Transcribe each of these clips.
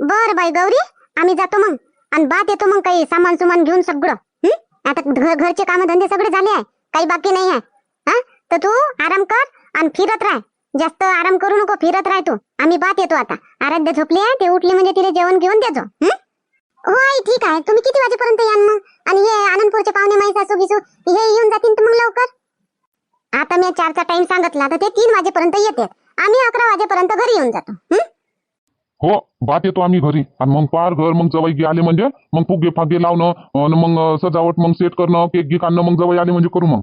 बर बाई गौरी आम्ही जातो मग. आणि बात येतो मग काही सामान सुमान घेऊन सगळं. आता घर घरचे काम धंदे सगळे झाले आहे. काही बाकी नाही आहे. हा? तर तू आराम कर आणि फिरत राह. जास्त आराम करू नको फिरत राह तू. आम्ही बात येतो आता. आराध्य झोपली आहे? ते उठली म्हणजे तिला जेवण घेऊन देतो हो? आई ठीक आहे. तुम्ही किती वाजेपर्यंत याल मग? आणि हे आनंदपूरचे पाहुणे माहीत असू बिसू हे येऊन जातील तर मग लवकर. आता मी चारचा टाइम सांगितला तर ते तीन वाजेपर्यंत येते आम्ही अकरा वाजेपर्यंत घरी येऊन जातो. हं? बात येतो आम्ही घरी. आणि मग पार घर मग जवाई गे आले म्हणजे मग फुगे फागे लावणं मग सजावट मग सेट करणं केक गी आणणं मग जवाई आले म्हणजे करू मग.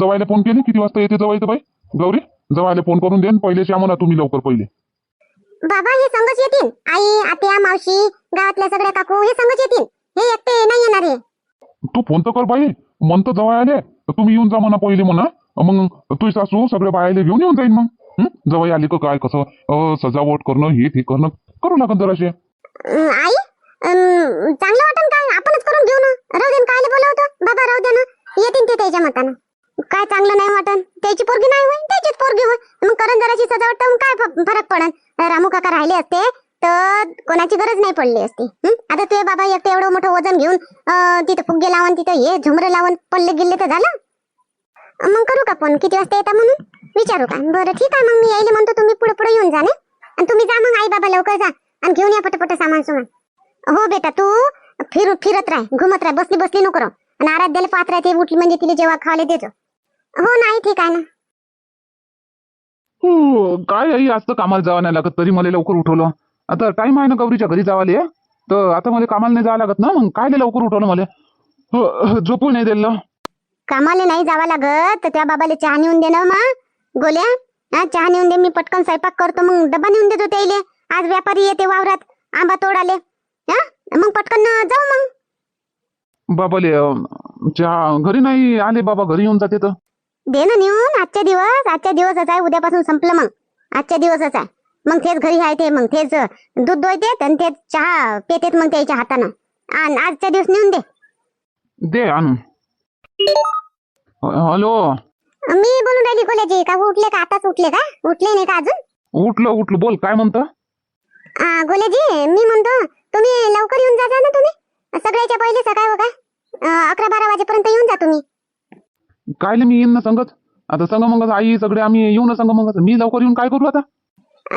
जवायला फोन केली? किती वाजता येते जवाई तर बाई? गौरी जवायला फोन करून देन पहिले श्या म्हणा तुम्ही लवकर पहिले. बाबा हे संगच येतील. आई आत्या मावशी गावातल्या सगळ्या काकू हे संगच येतील. हे एकटे नाही येणार तू फोन तर कर बाई. म्हणतो जवळ आले. तर तुम्ही येऊन जा म्हणा पहिले म्हणा. मग तुझी सासू सगळे बायाले घेऊन येऊन जाईन मग. हं? जवळ आली का काय कसं? सजावट करणं हे ते करणं. करू नका जराशे आई अं, चांगलं वाटन काय आपणच करून घेऊ ना. राहू दे कायले बोलवतो बाबा राहू दे ना. येतील ते त्याच्या मतानं. काय चांगलं नाही वाटन? त्याची पोरगी नाही होईल त्याचीच पोरगी होईल मग करण जराची सजावट तर मग काय फ- फरक पडन? रामू काका राहिले असते तर कोणाची गरज नाही पडली असती. हं? आता तुझे बाबा एकटे एवढं मोठं वजन घेऊन अं, तिथं फुगे लावून तिथं हे झुमरं लावून पडले गेले तर झालं? मग करू का पण किती वाजता येता म्हणून? विचारू का? बरं ठीक आहे मग मी यायले म्हणतो तुम्ही पुढे पुढे येऊन जा आणि तुम्ही जा मग आई बाबा लवकर जा आणि घेऊन या पटपट सामान सुमान. हो बेटा तू फिरू फिरत राह घुमत राह बसली बसली नको. आणि आराध्याला पाहत राहते उठली म्हणजे तिला जेव्हा खावले देतो. हो नाही ठीक आहे ना. हो काय आई आज तर कामाला जावं नाही लागत तरी मला लवकर उठवलं. आता टाइम आहे ना गौरीच्या घरी जावाले. तर आता मला कामाला नाही जावं लागत ना मग काय लवकर उठवलं मला? हो, झोपू नाही दिलं. कामाला नाही जावं लागत तर त्या बाबाला चहा नेऊन दे ना मग गोल्या. हा चहा नेऊन दे मी पटकन स्वयंपाक करतो. मग डबा नेऊन देतो त्याइले. आज व्यापारी येते वावरात. आंबा तोडाले. हा? मग पटकन जाऊ मग. बाबाले अं, चहा घरी नाही आले बाबा घरी येऊन जाते तर. दे ना नेऊन आजच्या दिवस आजच्या दिवसच आहे उद्यापासून संपलं मग. आजच्या दिवसच आहे. मग तेच घरी आहे ते मग तेच दूध दोयतेत आणि तेच चहा पेतेत मग त्याच्या हातानं. आणि आजच्या दिवस नेऊन दे. दे आणून. ह- हॅलो. मी बोलून राहिली कोल्याची का उठले का आताच उठले का? उठले नाही का अजून? उठलं उठलं. बोल काय म्हणतं? आ, गोल्याजी मी म्हणतो तुम्ही लवकर येऊन जा ना तुम्ही. सगळ्याच्या पहिले सकाळ बघा. अकरा बारा वाजेपर्यंत येऊन जा तुम्ही. कायले मी येईन ना संगत? आता संग मग आई सगळे आम्ही येऊ ना संग मग मी लवकर येऊन काय करू आता?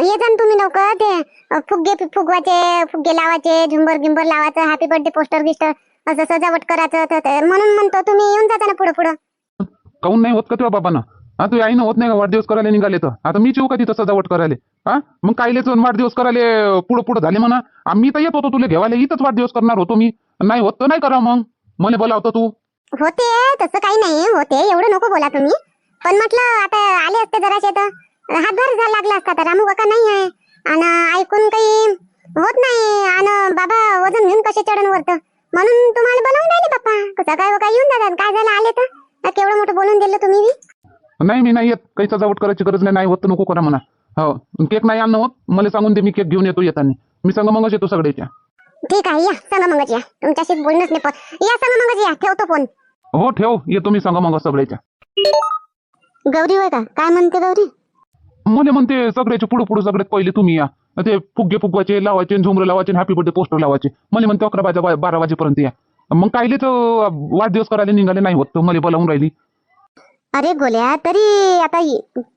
ये जा ना तुम्ही लवकर. ते अ, फुगे फुगवायचे फुगे लावायचे झुंबर गिंबर लावायचं हॅपी बर्थडे पोस्टर गिस्टर असं सजावट करायचं तर- तर म्हणून म्हणतो तुम्ही येऊन जाता ना पुढं पुढं. काऊन नाही होत का तुझ्या बाबांना? हा तू आईनं होत नाही का वाढदिवस करायला निघाले तर? आता मी येऊ का तिथं सजावट करायला? हा? मग कायलेच वाढदिवस करायले पुढं पुढं झाले म्हणा. आम्ही तर येत होतो तुला घेवायला इथंच वाढदिवस करणार होतो मी. नाही होत तर नाही करा मग. मला बोलावतो तू. होते तसं काही नाही. होते एवढं नको बोला तुम्ही. पण म्हटलं आता आले असते जराशे तर. हातभार झाला लागला असता तर. रामू काका नाही आहे. आणि ऐकून काही होत नाही. आणि बाबा वजन घेऊन कसे चढण वरत? म्हणून तुम्हाला बोलावून राहिले बाप्पा सकाळी काय येऊन जातात. काय झालं आले तर? केवढं मोठं बोलून दिलं तुम्ही बी? नाही मी नाही येत. काही सजावट करायची गरज नाही. नाही होत तर नको करा म्हणा. हो. केक नाही आणणं होत. मला सांगून दे मी केक घेऊन येतो येताना. मी संग मगच येतो सगळ्याच्या. ठीक आहे या. सांगा मगच या. तुमच्याशी बोलणंच नाही पण या सांगा मगच या. ठेवतो फोन. हो ठेव. येतो मी संग मग सगळ्याच्या. गौरी होय का? काय म्हणते गौरी? मला म्हणते सगळ्याचे पुढे पुढे सगळ्यात पहिले तुम्ही या. ते फुगे फुगवायचे लावायचे झुमरे लावायचे हॅपी बर्थडे पोस्टर लावायचे. मला म्हणते अकरा वाजा बारा वाजेपर्यंत या. मग कायले तर वाढदिवस करायला निघाले नाही होत मला बोलावून राहिली. अरे गोल्या तरी आता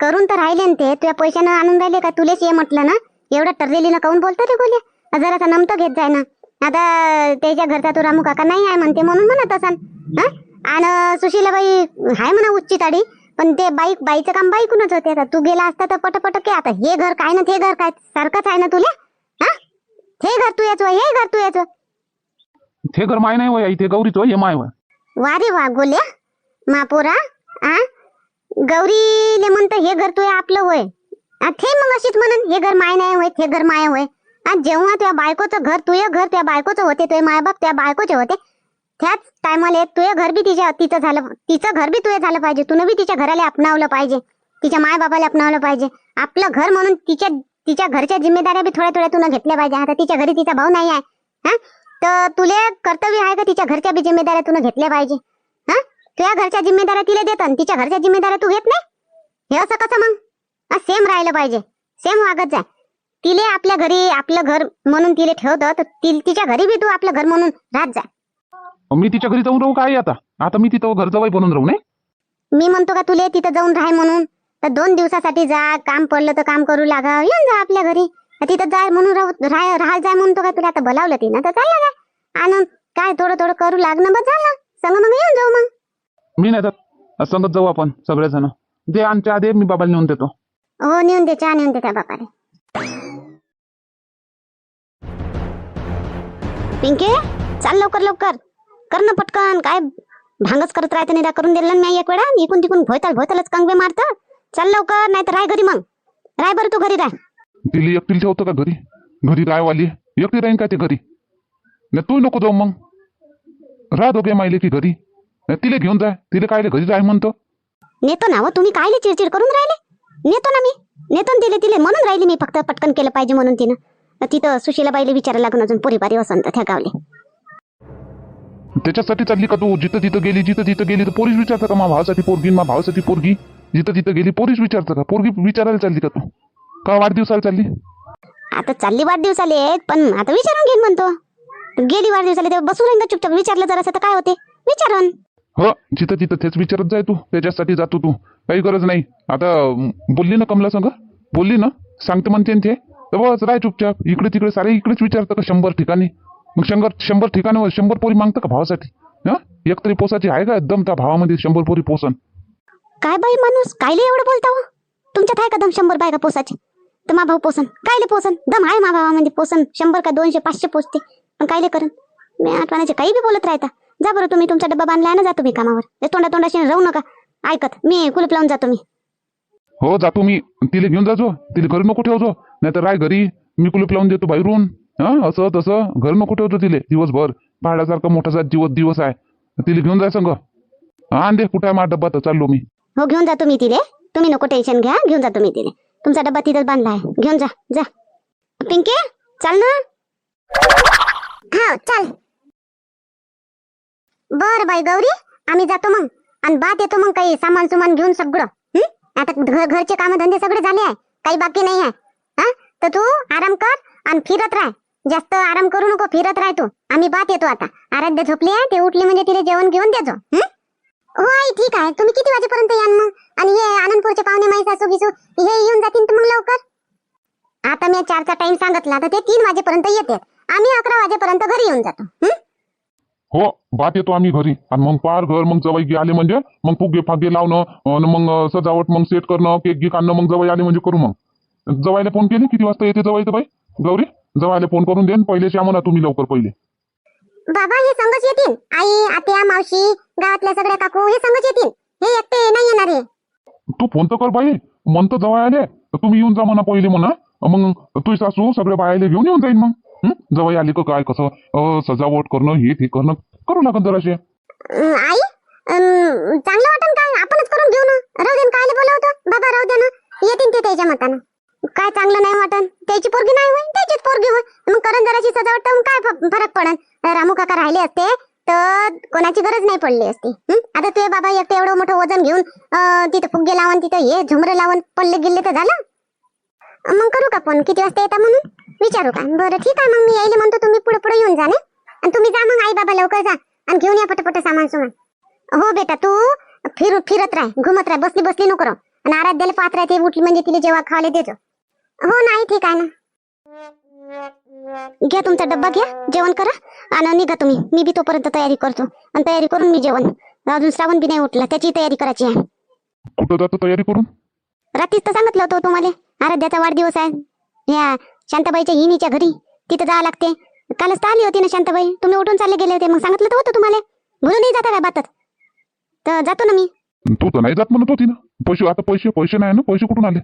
करून तर राहिले ना ते. तुझ्या पैशानं आणून राहिले का? तुलेच ये म्हटलं ना. एवढं टरलेली ना काऊन बोलतो रे गोल्या? जरासा नमतं घेत जाय ना. आता त्याच्या घरचा तो रामू काका नाही आहे म्हणते म्हणून म्हणत असन. हा? आणि सुशीलाबाई आहे म्हणा उच्ची ताडी. पण ते बाई बाईचं काम बाईकूनच होते आता. तू गेला असता तर पटपट के. आता हे घर काय ना ते घर काय? सारखंच आहे ना तुला? हा? हे घर तू याच हे घर तू याच ते घर माय नाही वय इथे गौरीच हे माय वय. वा रे वा गोल्या. मापोरा आ? गौरीले म्हणतं हे घर तुय आपलं होय आ, थे मग अशीच म्हणन हे घर माय नाही होय हे घर माय होय आणि जेव्हा त्या बायकोचं घर तुझे घर त्या बायकोचं होते तुझे मायबाप त्या बायकोचे होते त्याच टायमाला तुझे घर बी तिच्या तिचं झालं तिचं घर बी तुझे झालं पाहिजे. तुनं बी तिच्या घराला अपनावलं पाहिजे. तिच्या माय बाबाला अपनावलं पाहिजे. आपलं घर म्हणून तिच्या तिच्या घरच्या जिम्मेदाऱ्या बी थोड्या थोड्या तुला घेतल्या पाहिजे. आता तिच्या घरी तिचा भाऊ नाही आहे. हा? तर तुले कर्तव्य आहे का तिच्या घरच्या बी जिम्मेदाऱ्या तुला घेतल्या पाहिजे? हा? तुझ्या घरच्या जिम्मेदाऱ्या तिला देत आणि तिच्या घरच्या जिम्मेदाऱ्या तू घेत नाही? हे असं कसं मग? सेम राहिलं पाहिजे. सेम वागत जाय. तिले आपल्या घरी आपलं घर म्हणून तिले ठेवतं तर ति- तिच्या घरी बी तू आपलं घर म्हणून राहत जा मी तिच्या घरी जाऊन राहू काय आता? आता मी तिथं घर जवाई बनून राहू नाही? मी म्हणतो का तुले तिथं जाऊन राह म्हणून? तर दोन दिवसासाठी जा काम पडलं तर काम करू लागा. येऊन जा आपल्या घरी. तिथं जाय म्हणून राहू राह राहायला जाय म्हणतो का तुला आता बोलावलं तिनं तर चाललं जाय आणि काय थोडं थोडं करू लागणं बस झालं संग मग येऊन जाऊ मग. मी नाही जात. संगत जाऊ आपण सगळेजण. दे आमच्या आधी मी बाबाला नेऊन देतो. हो नेऊन दे चहा नेऊन दे त्या बापाने पिंके चाल लवकर लवकर. कर ना पटकन. काय भांगच करत राहते नाही करून दिलं ना मी एक वेळा. इकून तिकून भोयताल भोयतालच कंगवे मारत. चाल लवकर नाही तर राय घरी मग. राय बरं तू घरी राय तिला एकटीला ठेवतो का घरी? घरी रायवाली एकटी राहीन का ते घरी? नाही तू नको जाऊ मग. राह दोघे माहिले की घरी. नाही तिला घेऊन जाय तिला काय घरी राह म्हणतो. नेतो ना हो तुम्ही कायले चिडचिड करून राहिले? नेतो ना मी. नेतो ना तिले तिले म्हणून राहिली मी फक्त पटकन केलं पाहिजे म्हणून तिनं. तिथं सुशीलाबाईला विचारायला लागून अजून पोरी बारी वसंत त्या गावले. त्याच्यासाठी चालली का तू? जिथं जिथं गेली जिथं जिथं गेली तर पोरीस विचारतं का मा भावासाठी पोरगी मा भावासाठी पोरगी? जिथं जिथं गेली पोरीस विचारतं का? पोरगी विचारायला चालली का तू? का वाढदिवसाला चालली? आता चालली वाढदिवसाले पण आता विचारून घेईन म्हणतो. गेली वाढदिवसाले तेव्हा बसून राहीन का चुपचाप. विचारलं जरा तर काय होते? विचारून. हो जिथं जिथं तेच विचारत जाय तू. त्याच्यासाठी जातो तू. काही गरज नाही. आता बोलली ना कमला संग? बोलली ना? सांगते म्हणते ते. तर बस राय चुपचाप. इकडे तिकडे सारे इकडेच विचारतं का शंभर ठिकाणी? मग शंभर शंभर ठिकाणावर शंभर पोरी मागतं का भावासाठी? हा? एक तरी पोसाची आहे का एकदम त्या भावामध्ये शंभर पोरी पोसन? काय बाई माणूस? कायले एवढं बोलता हो? तुमच्यात आहे का दम शंभर बायका पोसाचे? तर मा भाऊ पोसन. कायले पोसन? दम आहे मा भावामध्ये पोसन. शंभर का दोनशे पाचशे पोचते पण कायले करण मी आठवण्याचे काही बी बोलत राहता. जा बरं तुम्ही तुमचा डब्बा बांधलाय ना जातो मी कामावर. तोंडा तोंडाशी राहू नका. ऐकत. मी कुलूप लावून जातो मी. हो जातो मी तिला घेऊन जाजो तिला घरी नको ठेवजो. नाही तर राय घरी. मी कुलूप लावून देतो बाहेरून. हा असं तसं. घर नको ठेवतो तिले. दिवसभर. पहाडासारखा मोठासा दिवस दिवस आहे. तिला घेऊन जाय संग. हा दे. कुठं माझा डब्बा? तर चाललो मी. हो घेऊन जातो मी तिले. तुम्ही नको टेन्शन घ्या. घेऊन जातो मी तिले. तुमचा डब्बा तिथंच बांधला आहे. घेऊन जा जा. पिंके चाल ना. हा चल. बर बाई गौरी आम्ही जातो मग. आणि बात येतो मग काही सामान सुमान घेऊन सगळं. आता घर घरचे काम धंदे सगळे झाले आहे. काही बाकी नाही आहे. हा? तर तू आराम कर आणि फिरत राह. जास्त आराम करू नको फिरत राह तू. आम्ही बात येतो आता. आराध्य झोपली आहे ते उठली म्हणजे तिला जेवण घेऊन देजो. होय ठीक आहे. तुम्ही किती वाजेपर्यंत यान मग? आणि हे आनंदपूरचे पाहुणे माई सासू हे येऊन जातील तर मग लवकर? आता मी चारचा टाइम सांगितला तर ते तीन वाजेपर्यंत येते आम्ही अकरा वाजेपर्यंत घरी येऊन जातो. हं? हो बात येतो आम्ही घरी. आणि मग पार घर मग जवाई गी आले म्हणजे? मग फुगे फागे लावणं अन मग अं, सजावट मग सेट करणं केक गिक आणणं मग जवाई आले म्हणजे करू मग? जवायला फोन केली? किती वाजता येते जवाई तर बाई? गौरी जवायला फोन करून देन पहिले श्या म्हणा तुम्ही लवकर पहिले. बाबा हे संगच येतील. आई आत्या मावशी गावातल्या सगळ्या काकू हे संगच येतील. हे एकटे नाही येणार हे. तू फोन तर कर बाई. म्हणतं जवळ आले. तर तुम्ही येऊन जा म्हणा पहिले म्हणा. मग तुझी सासू सगळे बायाले घेऊन येऊन जाईन मग? जवळ आली का काय कसं? सजावट करणं हे ते करणं. करू लागत जराशे. आई चांगलं वाटन काय आपणच करून घेऊ ना. राहू दे कायले बोलवतो. बाबा राहू दे ना. येतील ते त्याच्या मतानं. काय चांगलं नाही वाटन? त्याची पोरगी नाही होईल त्याचीच पोरगी होईल मग करण जराशी सजावट तर मग काय फरक पडन? रामू काका राहिले असते तर कोणाची गरज नाही पडली असती. आता तुझे बाबा एकटे एवढं मोठं वजन घेऊन तिथं फुगे लावून तिथं हे झुमर लावून पडले गेले तर झालं? मग करू का पण किती वाजता येता म्हणून? विचारू का? बरं ठीक आहे. मग मी यायले म्हणतो तुम्ही पुढे पुढे येऊन जा ना आणि तुम्ही जा मग आई बाबा लवकर जा. आणि घेऊन या पटपट सामान सुमान. हो बेटा तू फिरू फिरत राह घुमत राह. बसली बसली नको आणि आराध्याला पाहत राहते उठली म्हणजे तिला जेव्हा खावले देतो. हो नाही ठीक आहे ना. घ्या तुमचा डब्बा घ्या. जेवण करा. आणि निघा तुम्ही. मी बी तोपर्यंत तयारी करतो. आणि तयारी करून मी जेवण. अजून श्रावण बी नाही उठला. त्याची तयारी करायची आहे. कुठं जातो तयारी करून? रात्रीच तर सांगितलं होतं तुम्हाला. आराध्याचा वाढदिवस आहे. या शांताबाईच्या हिनीच्या घरी. तिथं जावं लागते. कालच तर आली होती ना शांताबाई. तुम्ही उठून चालले गेले होते. मग सांगितलं तर होतं तुम्हाला. भुलून नाही जाता काय बातात? तर जातो ना मी. तू तर नाही जात म्हणत होती ना. पैसे आता पैसे पैसे नाही ना. पैसे कुठून आले?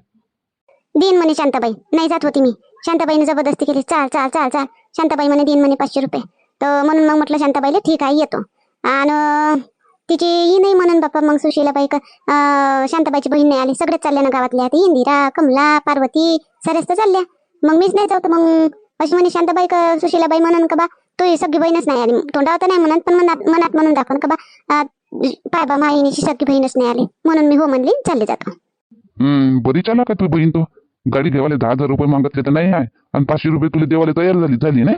दिन म्हणे शांताबाई. नाही जात होती मी. शांताबाईने जबरदस्ती केली. चाल चाल चाल चाल. शांताबाई म्हणे दिन म्हणे पाचशे रुपये. तर म्हणून मग म्हटलं शांताबाईला ठीक आहे येतो. आणि तिची ही नाही म्हणून बाप्पा मग सुशीलाबाई का शांताबाईची बहीण नाही आली. सगळेच चालल्या ना गावातल्या ती इंदिरा कमला पार्वती सगळेच तर चालल्या. मग मीच नाही जाऊ तर मग अशी म्हणे शांताबाई का सुशीलाबाई म्हणून का बा? तू सगळी बहीणच नाही आली. तोंडावर तर नाही म्हणत पण मनात मनात म्हणून दाखवून का बा? अं, पाय बा माईनीची सगळी बहीणच नाही आली. म्हणून मी हो म्हणली चालले जातो. बरी चाला का तू बहीण तो. गाडी घेवाले दहा हजार रुपये मागतले तर नाही आहे. आणि पाचशे रुपये तुला देवाला तयार झाली झाली नाही.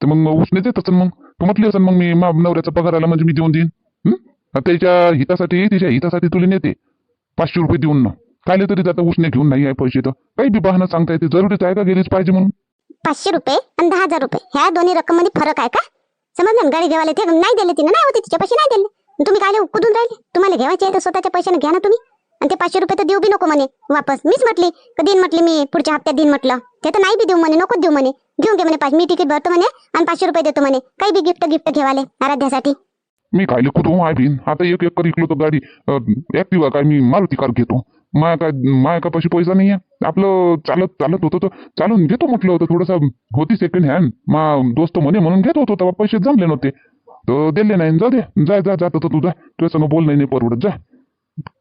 तर मग उसने देत असेल मग. तू म्हटली असेल मग मी नवऱ्याचा पगार आला म्हणजे मी देऊन देईन. त्याच्या हितासाठी तिच्या हितासाठी तुला नेते. पाचशे रुपये देऊन ना. कायले तरी जाता उसने घेऊन नाही आहे पैसे तर. काही बी बहाणं सांगता येते. जरुरीच आहे का गेलीच पाहिजे म्हणून? पाचशे रुपये आणि दहा हजार रुपये. ह्या दोन्ही रक्कममध्ये फरक आहे का? समजलं ना? गाडी घेवाले ते नाही दिले तिने. नाही होते तिचे पैसे नाही दिले. तुम्ही काय कुठून राहिले? तुम्हाला घेवायचे आहे तर स्वतःच्या पैशाने घ्या ना तुम्ही. आणि ते पाचशे रुपये तर देऊ बी नको म्हणे. वापस. मीच म्हटली का देईन म्हटली मी? पुढच्या हप्त्यात देईन म्हटलं. ते तर नाही बी देऊ म्हणे. नकोच देऊ म्हणे. घेऊन घे म्हणे पाच मी तिकीट भरतो म्हणे आणि पाचशे रुपये देतो म्हणे. काही बी गिफ्ट गिफ्ट घेवाले आराध्यासाठी. मी खायला कुठं आहे बिन. आता एक एक कर इकलो तर गाडी. ऍक्टिवा काय मी मारुती कार घेतो. माया काय माया का पैसे पैसा नाही आहे आपलं चालत चालत होतं तर चालून घेतो म्हटलं होतं. थोडंसं होती सेकंड हँड मा दोस्त म्हणे म्हणून घेत होतो तेव्हा पैसे जमले नव्हते. तर दिले नाही. जाऊ दे. जा जा जात होतं तुझा तुझ्या संग बोल नाही परवडत. जा.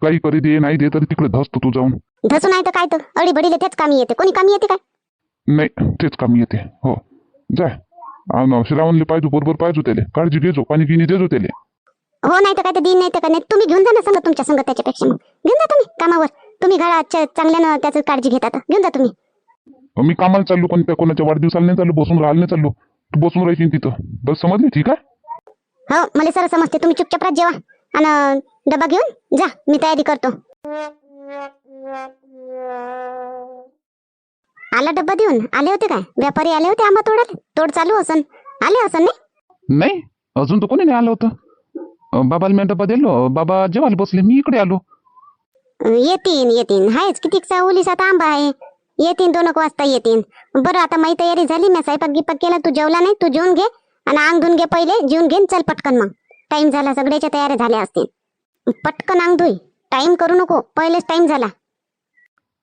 काही करी दे नाही दे तरी तिकडे धसतो तू जाऊन. धसू नाही तर काय तर? अडी बडीले तेच कामी येते. कोणी कामी येते काय? नाही तेच काम येते. हो. जाय श्रावणले पाहिजे बरोबर पाहिजे त्याले. काळजी घेजो पाणी गिनी देजो त्याले. हो नाही तर काय तर दिन नाही तर काय नाही. तुम्ही घेऊन जा ना संग तुमच्या संग त्याच्यापेक्षा मग. घेऊन जा तुम्ही कामावर. तुम्ही घराच्या चांगल्यानं त्याचं काळजी घेतात घेऊन जा तुम्ही. मी कामाला चाललो पण त्या कोणाच्या वाढदिवसाला नाही चाललो बसून राहायला नाही चाललो. तू बसून राहायची तिथं. बस समजली? ठीक आहे? हो मला सर समजते. तुम्ही चुपचाप राहत जेवा. आणि डबा घेऊन जा मी तयारी करतो. आला डब्बा देऊन? आले होते काय? व्यापारी आले होते आंबा तोडाले तोड चालू असन. आले असन नाही? नाही अजून तर कोणी नाही आलं होतं. बाबाला मी डबा दिलो. बाबा जेवायला बसले मी इकडे आलो. येतीन येतीन. हायच कितीकचा ओलीसात आंबा आहे. येतीन दोन एक वाजता येतीन. बरं आता माझी तयारी झाली. मी स्वयंपाक गिपाक केला. तू जेवला नाही तू जेवून घे. आणि अंग धुवून घे पहिले जेवून घे आणि चल पटकन मग. टाइम झाला सगळ्याच्या तयाऱ्या झाल्या असतील. पटकन अंग धुई टाइम करू नको पहिलेच टाइम झाला.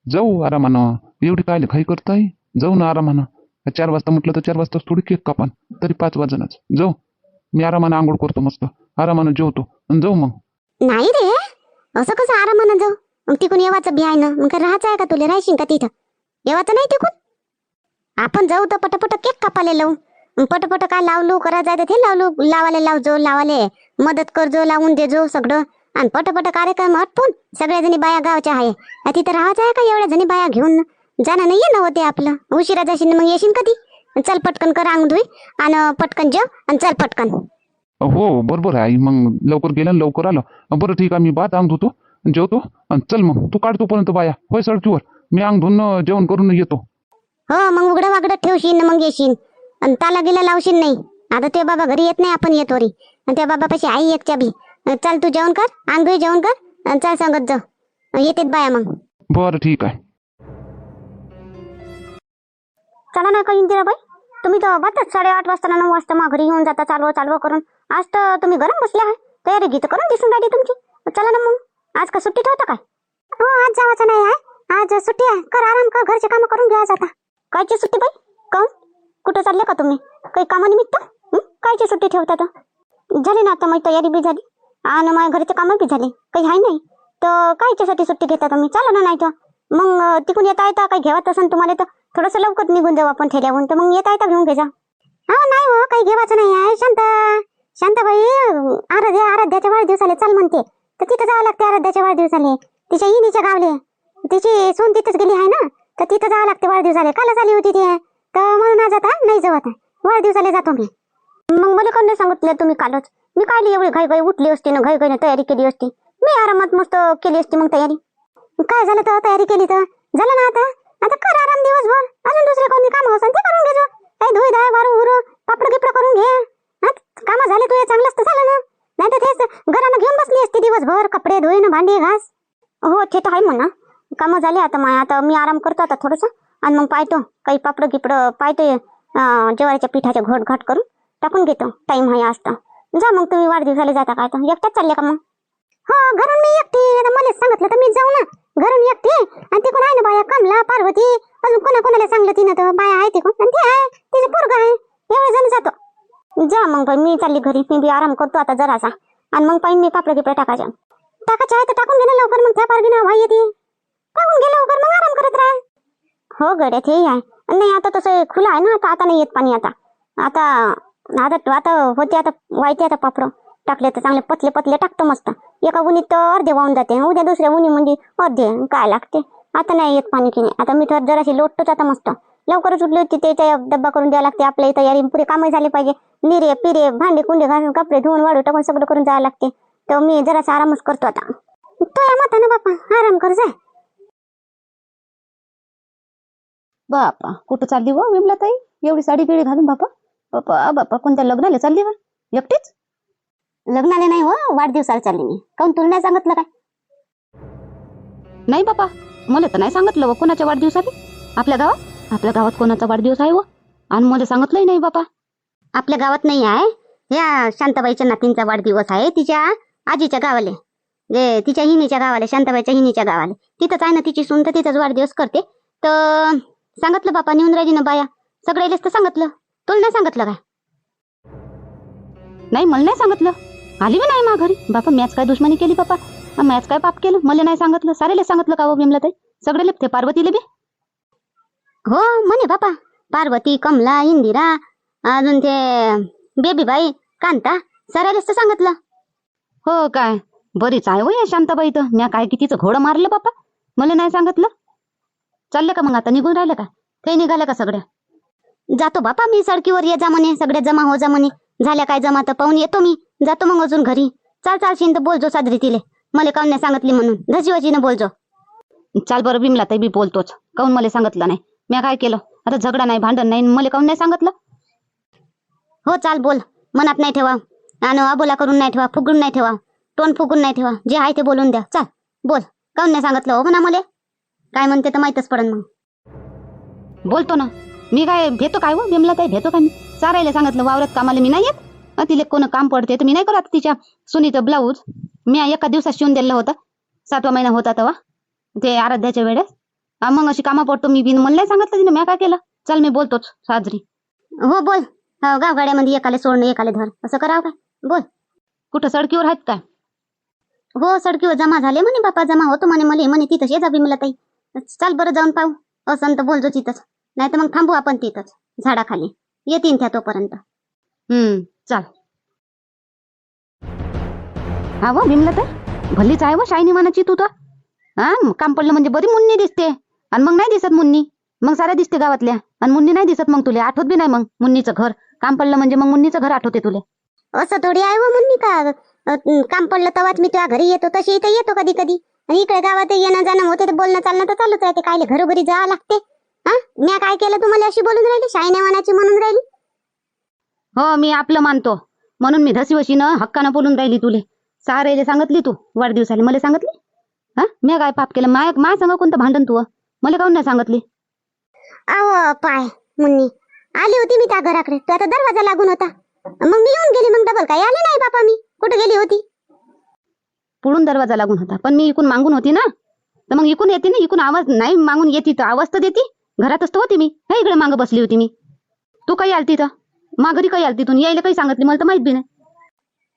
जाऊ आरामानं. एवढी काय खाई करताय? जाऊ ना आरामानं. चार वाजता म्हटलं तर चार वाजताच थोडी केक कापान तरी पाच वाजनच. जाऊ. मी आरामानं आंघोळ करतो मस्त. आरामानं जेवतो. जाऊ मग. नाही रे. असं कसं आरामानं जाऊ? मग तिकून येवाचं बी आहे ना. मग राहायचं आहे का तुला? राहशील का तिथं? येवाचं नाही तिकून? आपण जाऊ तर पटपट केक कापाले लावू. पटपट काय लावलो करा जाय तर ते लावलो लावाले लावजो लावाले. मदत करजो लावून देजो सगळं. आणि पटपट कार्यक्रम आटपून सगळ्या जणी बाया गावच्या आहे तिथं राहायचं आहे का एवढ्या जणी बाया घेऊन? जाणं नाही येणं होते आपलं. उशिरा जाशील मग येशील कधी? चल पटकन कर अंग धुई आणि पटकन जेव आणि चल पटकन. हो बरोबर आहे मग लवकर गेलं लवकर आलं. बरं ठीक आहे मी बात अंग धुतो जेवतो. आणि चल मग तू काढ तोपर्यंत बाया. होय सडकीवर मी अंग धुवून अं, जेवण करून येतो. हो मग उघडं वागडं ठेवशील न मग येशील आणि ताला गेला लावशील नाही. आता ते बाबा घरी येत नाही आपण येतो री. आणि त्या बाबापाशी आई एक चाबी चल तू जेवण कर आंघोळी जेवण कर आणि चल सांगत जा. येतेत बाया मग. बरं ठीक आहे. चला ना का इंदिराबाई. तुम्ही तर बातच साडेआठ वाजता ना नऊ वाजता मग घरी येऊन जाता चालव चालव करून. आज तर तुम्ही गरम बसले आहे. तयारी गीत करून दिसून राहिली तुमची. चला ना मग. आज का सुट्टी ठेवता काय? हो आज जावाचं नाही आहे. आज सुट्टी आहे. कर आराम कर घरचे कामं करून घ्या जाता कायची सुट्टी बाई? काऊन कुठं चालले का तुम्ही? काही कामानिमित्त? कायची सुट्टी ठेवता तर? झाली ना आता माझी तयारी बी झाली. आणि माझ्या घरचे कामं बी झाले. काही आहे नाही. तर कायच्यासाठी सुट्टी घेता तुम्ही? चला ना नाही तर मग तिकून येता येता काही घेवायचं असेल तुम्हाला तर थोडंसं लवकर निघून जाऊ आपण ठेल्याहून. तर मग येता येता घेऊन घे जा हा नाही हो काही घेवायचं नाही आहे. शांत शांताबाई आराध्या आराध्याच्या वाढदिवसाले चाल म्हणते. तर तिथं जावं लागते आराध्याच्या वाढदिवसाले. तिच्या इनीच्या गावले. तिची सून तिथंच गेली आहे ना? तर तिथं जावं लागते वाढदिवसाले. कालच आली होती ती. तर म्हणून ना जाता नाही जाऊ वाढदिवसाला जातो मी. मग मला कोण नाही सांगितलं तुम्ही कालच. मी काढली एवढी घाई घाई उठली असती ना घाई घाईने तयारी केली असती. मी आरामात मस्त केली असती मग तयारी. काय झालं तर तयारी केली तर? झालं ना आता? आता कर आराम दिवसभर. अजून दुसरे कोणी काम असेल ते करून घे काही धुई धाय वारू उरू पापड गिपड करून घे. काम झाले तुझे चांगलंच तर झालं ना. नाही तर तेच घरानं घेऊन बसली असती दिवसभर कपडे धुईन भांडी घास. हो ते तर आहे म्हणा. कामं झाले आता माय आता मी आराम करतो आता थोडंसं. आणि मग पाहतो काही पापड गिपडं पाहतो अं, पिठाच्या पिठाचे घोट घाट करून टाकून घेतो. टाइम आहे आज तर जा मग तुम्ही वाढदिवसाला जाता काय तर. एकटाच चालले का मग? हो घरून मी एकटी. आता मलाच सांगितलं तर मी जाऊ ना. घरून एकटी आणि तिकडून आहे ना बाया? कमला पार्वती. अजून कोणा कोणाला सांगलं तिनं तर? बाया आहे तिकडून आणि ते आहे. तिचं पोरग आहे. एवढे जण जातो. जा मग बाई मी चालली घरी. मी बी आराम करतो आता जरासा. आणि मग पाहिजे मी पापड गिपडं टाकायच्या टाकायच्या आहे तर टाकून घे ना लवकर. मग त्या पारगी ना भाई येते. टाकून घे लवकर. मग आराम करत राहा. हो गड ते आहे. नाही आता तसं खुलं आहे ना आता आता नाही येत पाणी आता. आता आता आता होते आता वायते आता पापड टाकले तर चांगले पतले पतले टाकतो मस्त. एका उन्हीत तर अर्धे वाहून जाते. उद्या दुसऱ्या उन्ही म्हणजे अर्धे. काय लागते? आता नाही येत पाणी की नाही आता मी तर जराशी लोटतोच आता मस्त. लवकरच उठली होती त्याचा डब्बा करून द्यावा लागते. आपल्या तयारी पुरे कामं झाले पाहिजे. निरे पिरे भांडे कुंडे घालून कपडे धुवून वाढू टाकून सगळं करून जावं लागते. तर मी जरासा आरामच करतो आता. तो या ना बापा. आराम कर जाय. बापा कुठं चालली व विमला ताई एवढी साडी बिडी घालून बापा? बापा बापा कोणत्या लग्नाला चालली व एकटीच? लग्नाला नाही हो वाढदिवसाला चालली मी. काऊन तुला नाही सांगितलं काय? नाही बापा मला तर नाही सांगितलं व कोणाच्या वाढदिवसाला. आपल्या गावात? आपल्या गावात कोणाचा वाढदिवस आहे व आणि मला सांगितलंही नाही बापा. आपल्या गावात नाही आहे? या शांताबाईच्या नातींचा वाढदिवस आहे तिच्या आजीच्या गावाले. जे तिच्या हिनीच्या गावाले शांताबाईच्या हिनीच्या गावाले. तिथंच आहे ना तिची सून तर तिथंच वाढदिवस करते. तर सांगितलं बापा नेऊन राहिली ना बाया. सगळ्यालेच तर सांगितलं. तुला नाही सांगितलं काय? नाही मला नाही सांगितलं. आली बी नाही मा घरी. बापा मॅच काय दुश्मनी केली बापा? मॅच काय पाप केलं? मला नाही सांगितलं. सारेले सांगितलं का व विमला ताई सगळेले ते पार्वतीले बी? हो म्हणे बापा. पार्वती कमला इंदिरा अजून ते बेबीबाई कांता सरायलेच तर सांगितलं. हो काय? बरीच आहे हो या शांताबाई तर. म्या काय कितीचं घोडं मारलं बापा? मला नाही सांगितलं. चालले का मग आता? निघून राहिलं का? ते निघाल्या का सगळ्या जातो बापा मी सडकीवर ये जा म्हणे सगळे जमा हो जा म्हणे. झाल्या काय जमा तर पाहून येतो मी. जातो मग अजून घरी. चाल चालशील तर बोलजो साजरी तिले. मला काऊन नाही सांगितली म्हणून. धजीवाजीनं बोलजो चाल बरं बिमला ताई बी बोलतोच. काऊन मला सांगितलं नाही? मी काय केलं? आता झगडा नाही भांडण नाही मला काऊन नाही सांगितलं? हो चाल बोल. मनात नाही ठेवा. आणि अबोला करून नाही ठेवा फुगून नाही ठेवा. तोंड फुगून नाही ठेवा. जे आहे ते बोलून द्या. चाल बोल. काऊन नाही सांगितलं हो म्हणा मला? काय म्हणते तर माहीतच पडन मग. बोलतो ना. मी काय भेटतो काय हो? बिमला ताई भेटतो काय मी? सारायला सांगितलं वावरात कामाला मी नाही येत. तिले कोण काम पडते तर मी नाही करत. तिच्या सुनीचं ब्लाऊज मी एका दिवसात शिवून दिलं होतं. सातवा महिना होता तेव्हा. ते आराध्याच्या वेळेस. मग अशी कामं पडतो मी बिन. नाही सांगितलं तिने. मी काय केलं? चल मी बोलतोच साजरी. हो बोल. हो गावगाड्यामध्ये एकाले सोडणं एकाले धर असं करावं काय? बोल. कुठं सडकीवर आहेत काय? हो सडकीवर जमा झाले म्हणे. बापा जमा होतो म्हणे. मला म्हणे तिथंच ये जा बिमला ताई चाल बरं जाऊन पाहू. असं तर बोलजो तिथंच नाही तर मग थांबू आपण तिथंच झाडाखाली. येतीन त्या तोपर्यंत. हम्म चाल. हा व बिमला तर. भल्लीच आहे व शायनी मानाची तू तर. हा काम पडलं म्हणजे बरी मुन्नी दिसते. आणि मग नाही दिसत मुन्नी. मग साऱ्या दिसते गावातल्या. आणि मुन्नी नाही दिसत मग तुले. आठवत बी नाही मग मुन्नीचं घर. काम पडलं म्हणजे मग मुन्नीचं घर आठवते तुले. असं थोडी आहे व मुन्नी का? काम पडलं तेव्हाच मी तुझ्या घरी येतो. तशी इथे येतो कधी कधी. इकडे गावात येणं जाणं होते तर बोलणं चालणं तर चालूच राहते. कायले घरोघरी जावं लागते. हा? मी काय केलं तुम्हाला अशी बोलून राहिली? शाईने मनाची म्हणून राहिली? हो मी आपलं मानतो. म्हणून मी धसीवशीनं हक्कानं बोलून राहिली तुले. सारेले सांगितली तू वाढदिवसाला. मला सांगितली? हा? मी काय पाप केलं? माय माय सांग कोणतं भांडण तू? मला काऊन नाही सांगितली? अहो पाय मुन्नी. आली होती मी त्या घराकडे. तो आता दरवाजा लागून होता. मग मी येऊन गेली. मग डबल काय? आले नाही बापा मी. कुठे गेली होती? पुढून दरवाजा लागून होता. पण मी इकून मागून होती ना? तर मग इकून येते ना? इकून आवाज नाही मागून येते तर आवाज तर देते. घरातच तर होती मी. हे इकडे मागं बसली होती मी. तू काही आलती तर माघारी काही आलती तू यायला काही सांगितली? मला तर माहीत बी नाही.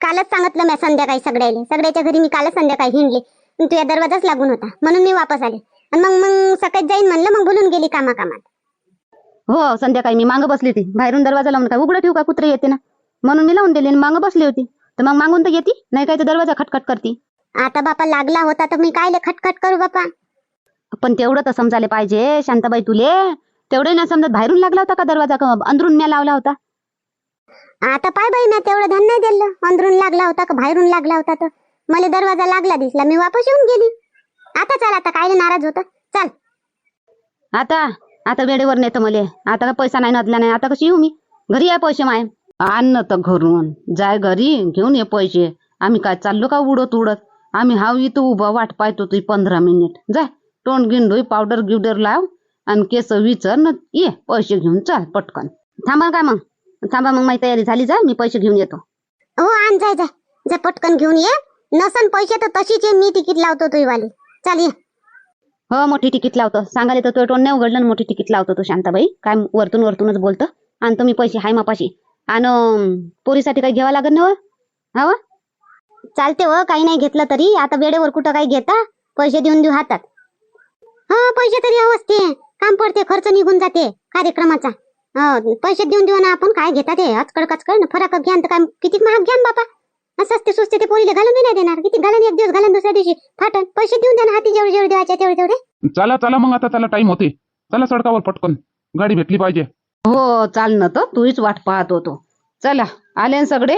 कालच सांगितलं मी संध्याकाळी सगळ्याले सगळ्याच्या घरी मी कालच संध्याकाळी हिंडले. तुझ्या दरवाजाच लागून होता. म्हणून मी वापस आले. आणि मग मग सकाळी जाईन म्हणलं मग बोलून गेली कामाकामात. हो संध्याकाळी मी मागं बसली होती. बाहेरून दरवाजा लावून काय उघडं ठेवू का? कुत्रे येते ना. म्हणून मी लावून दिली आणि मागं बसली होती. तर मग मागून तर येते. नाही काय तर दरवाजा खटखट करते. आता बापा लागला होता तर मी कायले खटखट करू बापा? पण तेवढं तर समजायला पाहिजे शांताबाई तुले. तेवढं नाही समजत बाहेरून लागला होता का दरवाजा का अंदरून म्या लावला होता? आता पाय बाई ना तेवढं ध्यान नाही दिलं. अंदरून लागला होता का बाहेरून लागला होता तर? मला दरवाजा लागला दिसला मी वापस येऊन गेली. आता चाल आता कायले नाराज होता. चाल. आता? आता वेळेवर नेतो मले. आता का पैसा नाही नदला नाही. आता कशी येऊ मी? घरी आहे पैसे माय. आण तर घरून. जाय घरी घेऊन ये पैसे. आम्ही काय चाललो का उडत उडत आम्ही हाव इथं उभं वाट पाहतो तुझी पंधरा मिनिट. जाय तोंड गिंडोई पावडर गिवडर लाव आणि केस विचर न ये पैसे घेऊन चाल पटकन. थांबा काय मग? थांबा मग माझी तयारी झाली जा मी पैसे घेऊन येतो. हो आण जाय जाय जा पटकन घेऊन ये. नसन पैसे तर तशीच ये मी तिकीट लावतो तुझी वाली चाल ये. हो मोठी तिकीट लावतो. सांगायला तर तो तोंड नाही उघडलं मोठी तिकीट लावतो तो शांताबाई. काय वरतून वरतूनच बोलतं. आणि तुम्ही पैसे हाय मापाशी. आणि पोरीसाठी काही घ्यावं लागत ना हो? चालते हो काही नाही घेतलं तरी. आता वेळेवर कुठं काही घेता? पैसे देऊन देऊ हातात. हा पैसे तरी अवस्थे. काम पडते खर्च निघून जाते कार्यक्रमाचा. हो पैसे देऊन देऊ ना आपण काय घेता ते? आजकड कचकड फरक घ्या तर काय? किती महाग घ्या बापा. सस्ते सुस्ते ते पोरीला घालून नाही देणार. किती घालून एक दिवस घालून दुसऱ्या दिवशी. फाटन. पैसे देऊन द्या ना हाती जेवढे जेवढे द्यायचे तेवढे तेवढे. चला चला मग आता त्याला टाइम होते. चला सडकावर पटकन. गाडी भेटली पाहिजे. हो चाल ना तर तूच वाट पाहत होतो. चला आले ना सगळे?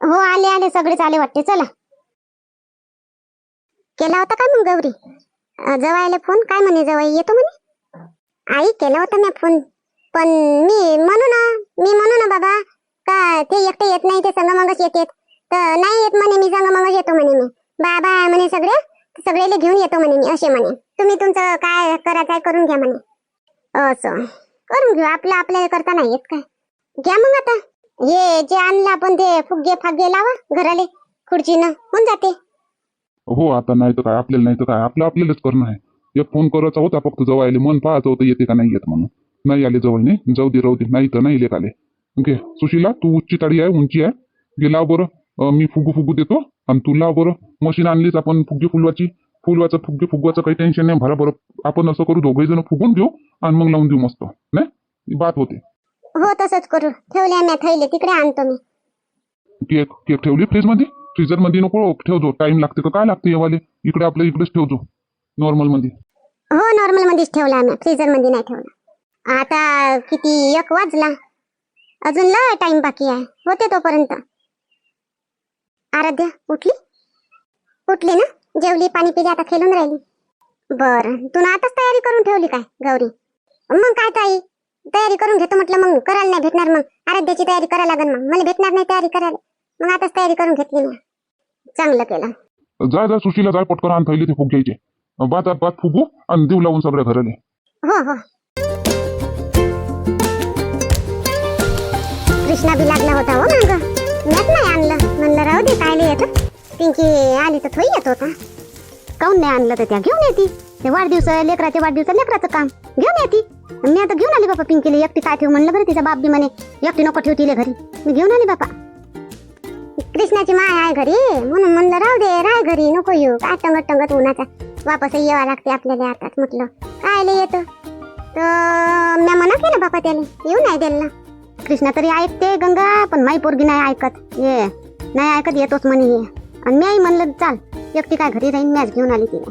हो आले आले. सगळेच आले वाटते. चला. केला होता का मग गौरी? जवायला फोन काय म्हणे जवाई? येतो म्हणे? आई केला होता मी फोन पण मी म्हणू ना मी म्हणू ना बाबा का ते एकटे येत नाही ते संग मगच तर नाही येत म्हणे मी संगमगच येतो म्हणे मी. बाबा म्हणे सगळे सगळेले घेऊन येतो म्हणे मी असे म्हणे. तुम्ही तुमचं काय करायचं करून घ्या म्हणे. असं. करून घेऊ. आपलं आपल्याला करता नाही येत काय. घ्या मग आता. ये जे आणलं आपण ते फुगे फागे लावा घराले खुर्चीनं होऊन जाते. हो आता नाही तर काय आपल्याला नाही तर काय आपलं आपल्यालाच करणं आहे. एक फोन करायचा होता फक्त जवळ आले मन पाहायचं होतं येते का नाही येत म्हणून. नाही आले जवळ नाही जाऊ दे राहू दे नाही तर नाही लेत आले. घे सुशीला तू उच्ची ताडी आहे उंची आहे. गे लाव बरं. मी फुगू फुगू देतो आणि तू लाव बरं. मशीन आणलीच आपण फुगे फुलवाची. फुलवाचं फुगे फुगवाचं काही टेन्शन नाही भरा बरं. आपण असं करू दोघे जण फुगून घेऊ आणि मग लावून देऊ मस्त. नाही? बात होते. हो तसंच करू ठेवले आम्ही थैले तिकडे आणतो मी. केक केक ठेवली फ्रीजमध्ये फ्रीजरमध्ये नको ठेवतो टाइम लागते का? काय लागते येवाले? इकडे आपल्या इकडेच ठेवतो नॉर्मलमध्ये हो नॉर्मल मध्येच ठेवला आम्ही. फ्रीजरमध्ये नाही ठेवला. आता किती एक वाजला. अजून लय टाइम बाकी आहे. होते तोपर्यंत. आराध्या उठली? उठली ना? जेवली पाणी पिली आता खेळून राहिली. बर. तू ना आताच तयारी करून ठेवली काय गौरी? मग काय ताई? तयारी करून घेतो म्हटलं मग. करायला नाही भेटणार मग. आराध्याची तयारी करायला लागेल मग. मला भेटणार नाही तयारी करायला. मग आताच तयारी करून घेतली मी. चांगलं केलं. जाय जाय सुशीला जाय पटकन आण थैली ते फुग्यायचे बात बात फुगू आणि देऊ लावून सगळ्या घराले. हो हो. कृष्णा बी लागला होता हो माग. मॅच नाही आणलं. म्हणलं राहू दे कायले येत. पिंकी आली तर थोडी येत होता. काऊन नाही आणलं तर त्या? घेऊन येते. ते वाढदिवस लेकराचे वाढदिवस लेकराचं काम. घेऊन येते. मी आता घेऊन आली बापा पिंकीले एकटी काय ठेव म्हणलं बरं तिचा बाप बी म्हणे एकटी नको ठेव तिले घरी. मी घेऊन आली बापा. कृष्णाची माय आहे घरी म्हणून म्हणलं राहू दे राय घरी नको येऊ. काय टंगत टंगत उन्हाचा. वापस यावं लागते आपल्याला आता म्हटलं. कायले येतं. तर मी मना केलं बापा त्याला. येऊ नाही दिलं कृष्णा तरी ऐकते गंगा पण माई पोरगी नाही ऐकत. ये नाही ऐकत येतोच म्हणे ये. आणि मी म्हणलं चाल एकटी काय घरी राहीन मॅच घेऊन आली तिला.